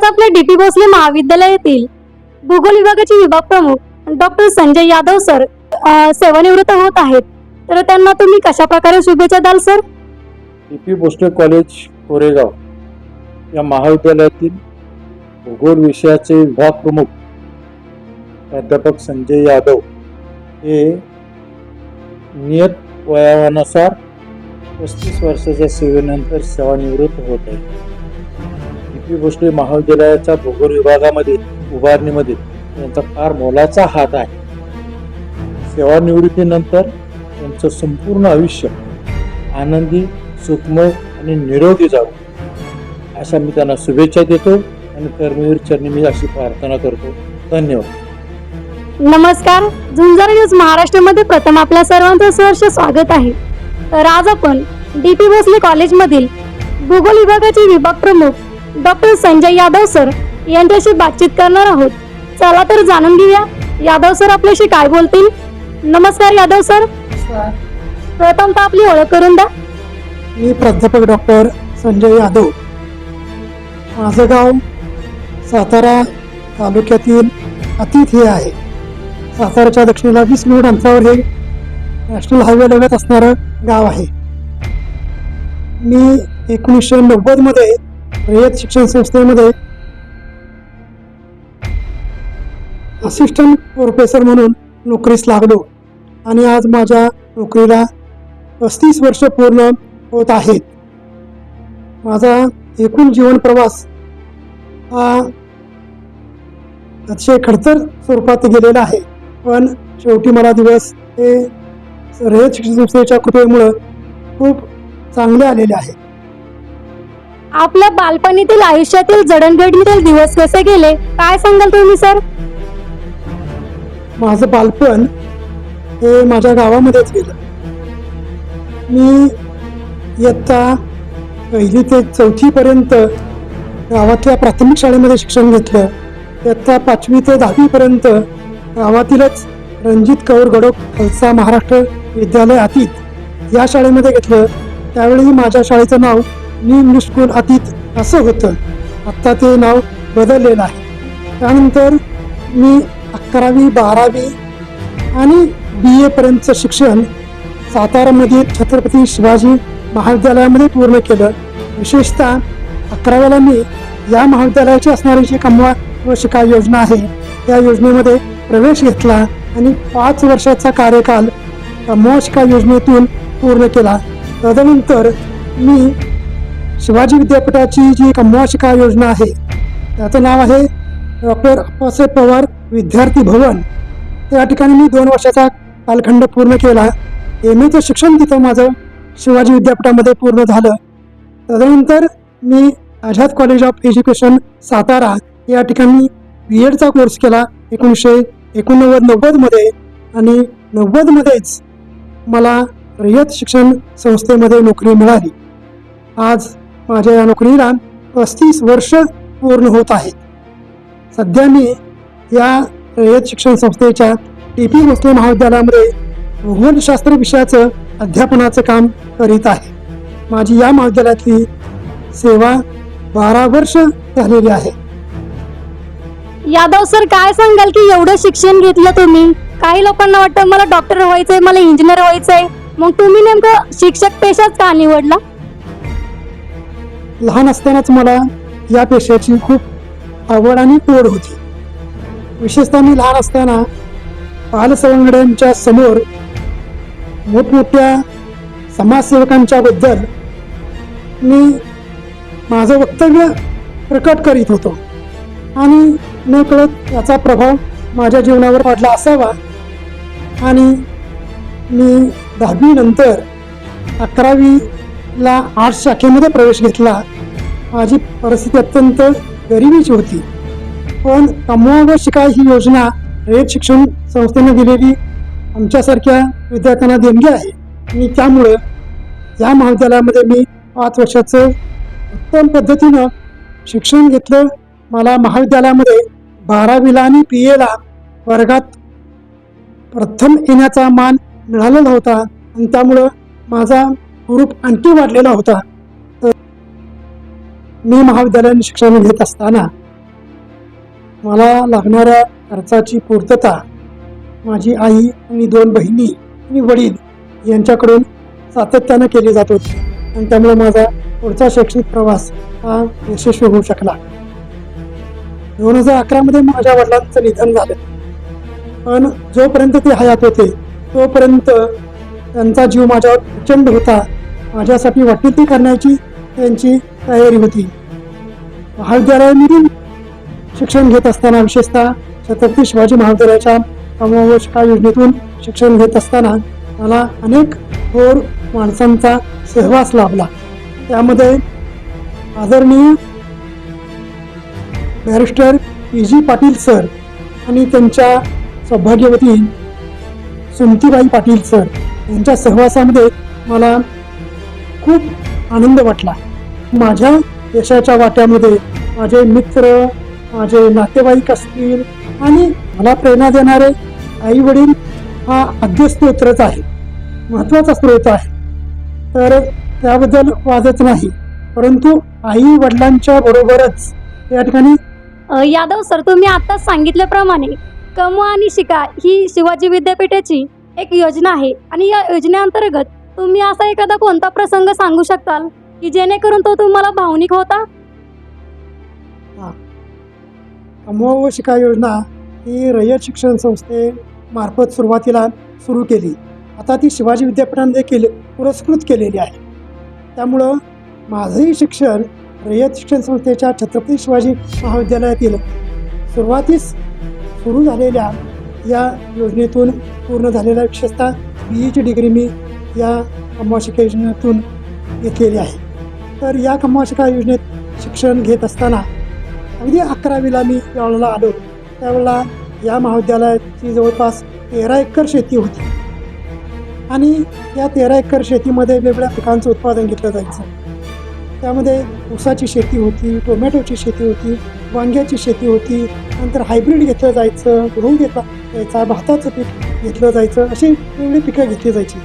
आज आपल्या D P Bhosale महाविद्यालयातील भूगोल विभागाचे विभाग प्रमुख डॉक्टर संजय यादव सर सेवानिवृत्त होत आहेत. तर त्यांना तुम्ही कशा प्रकारे शुभेच्छा द्याल sir? D P Bhosale college Koregaon या महाविद्यालयातील भूगोल विषयाचे विभाग प्रमुख प्राध्यापक संजय यादव हे नियत वयानुसार पस्तीस वर्षाच्या सेवेनंतर सेवानिवृत्त होत आहेत. पी भोसले महाविद्यालयाच्या भूगोल विभागामध्ये उभारणीमध्ये त्यांचा फार मोलाचा हात आहे. सेवानिवृत्तीनंतर त्यांचं संपूर्ण आयुष्य आनंदी सुखमय आणि निरोगी जावं. अशा मी त्यांना शुभेच्छा देतो आणि कर्मवीर चरणी मी अशी प्रार्थना करतो. धन्यवाद. नमस्कार. झुंजार न्यूज महाराष्ट्रामध्ये प्रथम आपल्या सर्वांचं सहर्ष स्वागत आहे. तर आज आपण डी पी भोसले कॉलेजमधील भूगोल विभागाचे विभाग प्रमुख डॉक्टर संजय यादव सर यांच्याशी बातचीत करणार आहोत. चला तर जाणून घेऊया यादव सर आपल्याशी काय बोलतील. नमस्कार यादव सर. प्रथमतः आपली ओळख करून द्या. मी प्राध्यापक डॉक्टर संजय यादव. माझं गाव सातारा तालुक्यातील अतिथ हे आहे. साताराच्या दक्षिणेला वीस मिनिट अंतरावर हे नॅशनल हायवे लगत असणारं गाव आहे. मी एकोणीसशे नव्वदमध्ये रयत शिक्षण संस्थेमध्ये असिस्टंट प्रोफेसर म्हणून नोकरीस लागलो. आणि आज माझ्या नोकरीला पस्तीस वर्ष पूर्ण होत आहेत. माझा एकूण जीवन प्रवास हा अतिशय खडतर स्वरूपात गेलेला आहे. पण शेवटी मला दिवस हे रयत शिक्षण संस्थेच्या कृपेमुळं खूप चांगले आलेले आहे. आपल्या बालपणीतील आयुष्यातील जडणघडणीतील दिवस कसे गेले? काय सांगाल तुम्ही सर? माझं बालपण हे माझ्या गावामध्येच गेलं. मी इयत्ता पहिली ते चौथीपर्यंत गावातल्या प्राथमिक शाळेमध्ये शिक्षण घेतलं. इयत्ता पाचवी ते दहावीपर्यंत गावातीलच रणजित कौर गडोक खालसा महाराष्ट्र विद्यालय अतीत या शाळेमध्ये घेतलं. त्यावेळी माझ्या शाळेचं नाव मी इंग्लिश अतीत असं होतं. आत्ता ते नाव बदललेलं आहे. त्यानंतर मी अकरावी बारावी आणि बी एपर्यंतचं शिक्षण सातारामध्ये छत्रपती शिवाजी महाविद्यालयामध्ये पूर्ण केलं. विशेषतः अकराव्याला मी या महाविद्यालयाची असणारी जी कमवा व शिका योजना आहे त्या योजनेमध्ये प्रवेश घेतला आणि पाच वर्षाचा कार्यकाल कमवा शिका योजनेतून पूर्ण केला. तदनंतर मी शिवाजी विद्यापीठाची जी कमवा शिका योजना आहे त्याचं नाव आहे डॉक्टर अप्पासाहेब पवार विद्यार्थी भवन. त्या ठिकाणी मी दोन वर्षाचा कालखंड पूर्ण केला. एम एचं शिक्षण तिथं माझं शिवाजी विद्यापीठामध्ये पूर्ण झालं. तदनंतर मी Azad college of education Satara या ठिकाणी बी एडचा कोर्स केला एकोणीसशे एकोणनव्वद नव्वदमध्ये आणि नव्वदमध्येच मला रयत शिक्षण संस्थेमध्ये नोकरी मिळाली. आज माझ्या या नोकरीला पस्तीस वर्ष पूर्ण होत आहेत. सध्या मी या रयत शिक्षण संस्थेच्या टी पी मुस्लिम महाविद्यालयामध्ये भूगोलशास्त्र विषयाचं अध्यापनाचं काम करीत आहे. माझी या महाविद्यालयातली सेवा बारा वर्ष झालेली आहे. यादव सर काय सांगाल की एवढं शिक्षण घेतलं तुम्ही? काही लोकांना वाटतं मला डॉक्टर व्हायचंय मला इंजिनियर व्हायचंय. मग तुम्ही नेमकं शिक्षक पेशाच का निवडला? लहान असतानाच मला या पेशाची खूप आवड आणि ओढ होती. विशेषतः मी लहान असताना बालसवंगड्यांच्या समोर मोठमोठ्या समाजसेवकांच्या बद्दल मी माझं वक्तव्य प्रकट करीत होतो. आणि न कळत याचा प्रभाव माझ्या जीवनावर पडला असावा. आणि मी दहावीनंतर अकरावी ला आर्ट शाखेमध्ये प्रवेश घेतला. माझी परिस्थिती अत्यंत गरिबीची होती. पण कमवा व ही योजना रयत शिक्षण संस्थेने दिलेली आमच्यासारख्या विद्यार्थ्यांना देणगी आहे. आणि त्यामुळं या महाविद्यालयामध्ये मी पाच वर्षाचं उत्तम पद्धतीनं शिक्षण घेतलं. मला महाविद्यालयामध्ये बारावीला आणि पी एला वर्गात प्रथम येण्याचा मान मिळालेला होता. आणि त्यामुळं माझा रूप आणखी वाढलेला होता. तर मी महाविद्यालयाने शिक्षण घेत असताना मला लागणाऱ्या खर्चाची पूर्तता माझी आई आणि दोन बहिणी आणि वडील यांच्याकडून सातत्यानं केली जात होती. आणि त्यामुळे माझा पुढचा शैक्षणिक प्रवास हा यशस्वी होऊ शकला. दोन हजार अकरामध्ये माझ्या वडिलांचं निधन झालं. पण जोपर्यंत ते हयात होते तोपर्यंत त्यांचा जीव माझ्यावर प्रचंड होता. माझ्यासाठी वाटेल करण्याची त्यांची तयारी होती. महाविद्यालयामधील शिक्षण घेत असताना विशेषतः छत्रपती शिवाजी महाविद्यालयाच्या समावेशका योजनेतून शिक्षण घेत असताना मला अनेक थोर माणसांचा सहवास लाभला. त्यामध्ये आदरणीय barrister P G Patil sir आणि त्यांच्या सौभाग्यवती सुमतीबाई पाटील सर यांच्या सहवासामध्ये मला खूप आनंद वाटला. माझ्या यशाच्या वाट्यामध्ये माझे मित्र माझे नातेवाईक असतील आणि मला प्रेरणा देणारे आई वडील हा आद्यस्त्रोत्रच आहे. महत्त्वाचा स्रोत आहे. तर त्याबद्दल वादच नाही परंतु आई वडिलांच्या बरोबरच या ठिकाणी यादव सर तुम्ही आत्ताच सांगितल्याप्रमाणे कमवा आणि शिका ही शिवाजी विद्यापीठाची एक योजना आहे आणि या योजनेअंतर्गत तुम्ही असा एखादा कोणता प्रसंग सांगू शकताल की जेणेकरून तो तुम्हाला भावनिक होता? कमवा व शिका योजना ही रयत शिक्षण संस्थेमार्फत सुरुवातीला सुरू केली. आता ती शिवाजी विद्यापीठाने देखील पुरस्कृत केलेली आहे. त्यामुळं माझंही शिक्षण रयत शिक्षण संस्थेच्या छत्रपती शिवाजी महाविद्यालयातील सुरुवातीस सुरू झालेल्या या योजनेतून पूर्ण झालेला विशेषतः बी ईची डिग्री मी या कमवा योजनेतून घेतलेली आहे. तर या कमवा योजनेत शिक्षण घेत असताना अगदी अकरावीला मी ज्यावेळेला आलो. त्यावेळेला या महाविद्यालयाची जवळपास तेरा एकर शेती होती. आणि या तेरा एकर शेतीमध्ये वेगवेगळ्या पिकांचं उत्पादन घेतलं जायचं. त्यामध्ये ऊसाची शेती होती टोमॅटोची शेती होती वांग्याची शेती होती नंतर हायब्रिड घेतलं जायचं गहू घेतला जायचा भाताचं पीक घेतलं जायचं अशी वेगवेगळी पिकं घेतली जायची.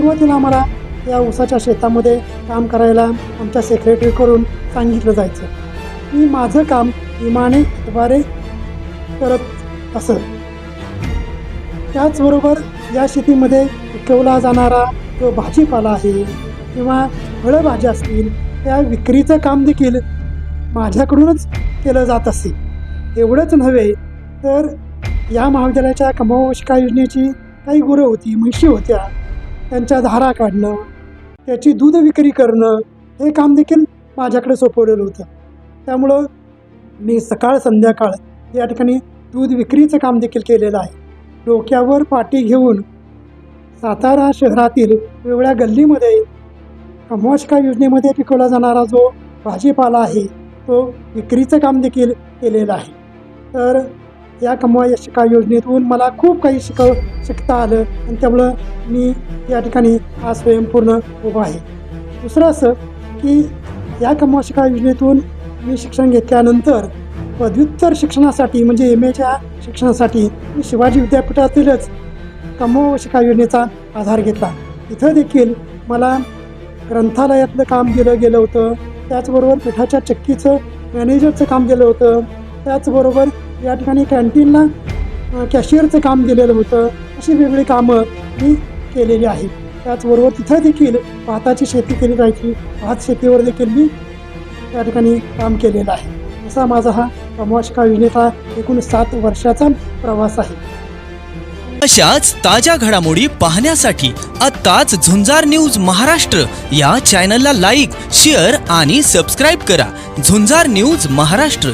सुरुवातीला आम्हाला या ऊसाच्या शेतामध्ये काम करायला आमच्या सेक्रेटरीकडून सांगितलं जायचं. मी माझं काम विमाने द्वारे करत असत त्याचबरोबर या शेतीमध्ये पिकवला जाणारा जो भाजीपाला आहे किंवा फळभाज्या असतील त्या विक्रीचं काम देखील माझ्याकडूनच केलं जात असे. एवढंच नव्हे तर या महाविद्यालयाच्या कमावशिका योजनेची काही गुरं होती म्हशी होत्या त्यांच्या धारा काढणं त्याची दूध विक्री करणं हे काम देखील माझ्याकडे सोपवलेलं होतं. त्यामुळं मी सकाळ संध्याकाळ या ठिकाणी दूध विक्रीचं काम देखील केलेलं आहे. डोक्यावर पाटी घेऊन सातारा शहरातील वेगळ्या गल्लीमध्ये कमवाशिका योजनेमध्ये पिकवला जाणारा जो भाजीपाला आहे तो विक्रीचं काम देखील केलेलं आहे. तर या कमवा शिका योजनेतून मला खूप काही शिकव शिकता आलं आणि त्यामुळं मी या ठिकाणी आज स्वयंपूर्ण उभा आहे. दुसरं असं की या कमवा शिका योजनेतून मी शिक्षण घेतल्यानंतर पदव्युत्तर शिक्षणासाठी म्हणजे एम एच्या शिक्षणासाठी मी शिवाजी विद्यापीठातीलच कमव शिका योजनेचा आधार घेतला. इथं देखील मला ग्रंथालयातलं काम दिलं गेलं होतं. त्याचबरोबर पिठाच्या चक्कीचं मॅनेजरचं काम दिलं होतं. त्याचबरोबर या ठिकाणी कॅन्टीनला कॅशियरचं काम दिलेलं होतं. अशी वेगळी कामं मी केलेली आहेत त्याचबरोबर तिथं देखील भाताची शेती केली जायची. भात शेतीवर देखील मी त्या ठिकाणी काम केलेलं आहे. असा माझा हा कमवाशिका योजनेचा एकूण सात वर्षाचा प्रवास आहे. अशाच ताज्या घडामोडी पाहण्यासाठी आत्ताच झुंजार न्यूज महाराष्ट्र या चॅनलला लाईक शेअर आणि सबस्क्राईब करा. झुंजार न्यूज महाराष्ट्र.